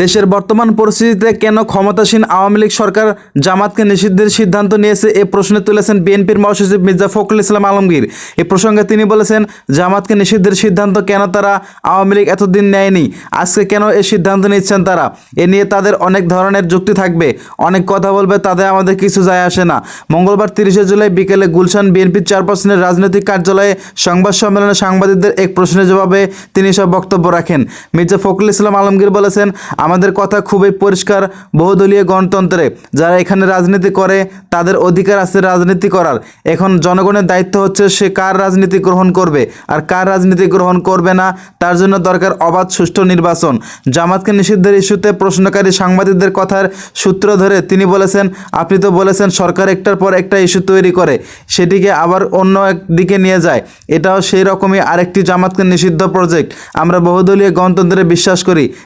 দেশের বর্তমান পরিস্থিতিতে কেন ক্ষমতাসীন আওয়ামী লীগ সরকার জামাতকে নিষিদ্ধের সিদ্ধান্ত নিয়েছে এ প্রশ্নে তুলেছেন বিএনপির মহাসচিব মির্জা ফখরুল ইসলাম আলমগীর। এ প্রসঙ্গে তিনি বলেছেন, জামাতকে নিষিদ্ধের সিদ্ধান্ত কেন তারা আওয়ামী লীগ এতদিন নেয়নি? আজকে কেন এই সিদ্ধান্ত নিচ্ছেন তারা? এ নিয়ে তাদের অনেক ধরনের যুক্তি থাকবে। অনেক কথা বলবে তাদের আমাদের কিছু যায় আসে না। মঙ্গলবার তিরিশে জুলাই বিকেলে গুলশান বিএনপির চেয়ারপারসনের রাজনৈতিক কার্যালয়ে সংবাদ সম্মেলনে সাংবাদিকদের এক প্রশ্নের জবাবে তিনি সব বক্তব্য রাখেন। মির্জা ফখরুল ইসলাম আলমগীর বলেছেন আমাদের কথা খুবই পরিষ্কার, বহুদলীয় গণতন্ত্রে। যারা এখানে রাজনীতি করে, তাদের অধিকার আছে রাজনীতি করার। এখন জনগণের দায়িত্ব হচ্ছে সে কার রাজনীতি গ্রহণ করবে। আর কার রাজনীতি গ্রহণ করবে না, তার জন্য দরকার অবাধ সুষ্ঠু নির্বাচন। জামাতকে নিষিদ্ধের ইস্যুতে প্রশ্নকারী সাংবাদিকদের কথার সূত্র ধরে তিনি বলেছেন, আপনি তো বলেছেন সরকার একটার পর একটা ইস্যু তৈরি করে, সেটিকে আবার অন্য দিকে নিয়ে যায়। এটাও সেই রকমই আরেকটি জামাতকে নিষিদ্ধ প্রজেক্ট। আমরা বহুদলীয় গণতন্ত্রে বিশ্বাস করি।